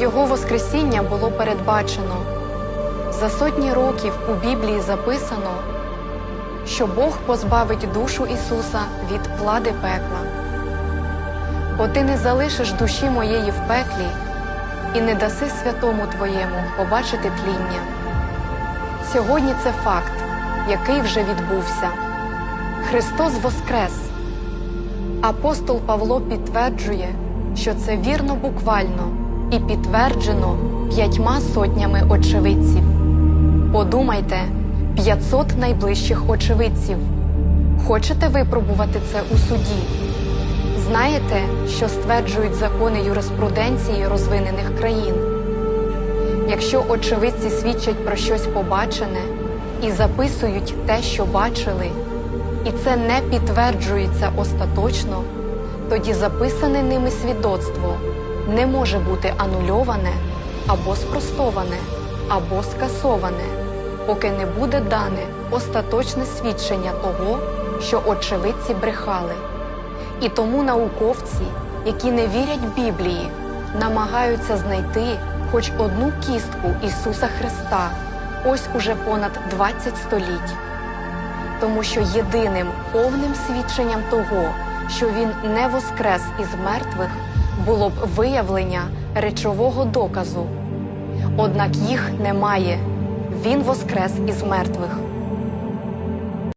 Його Воскресіння було передбачено. За сотні років у Біблії записано, що Бог позбавить душу Ісуса від влади пекла. Бо ти не залишиш душі моєї в пеклі і не даси святому Твоєму побачити тління. Сьогодні це факт, який вже відбувся. Христос Воскрес. Апостол Павло підтверджує, що це вірно буквально і підтверджено п'ятьма сотнями очевидців. Подумайте, 500 найближчих очевидців. Хочете випробувати це у суді? Знаєте, що стверджують закони юриспруденції розвинених країн? Якщо очевидці свідчать про щось побачене і записують те, що бачили, і це не підтверджується остаточно, тоді записане ними свідоцтво не може бути анульоване або спростоване, або скасоване, поки не буде дане остаточне свідчення того, що очевидці брехали. І тому науковці, які не вірять Біблії, намагаються знайти хоч одну кістку Ісуса Христа ось уже понад 20 століть. Тому що єдиним повним свідченням того, що Він не воскрес із мертвих, було б виявлення речового доказу. Однак їх немає. Він воскрес із мертвих.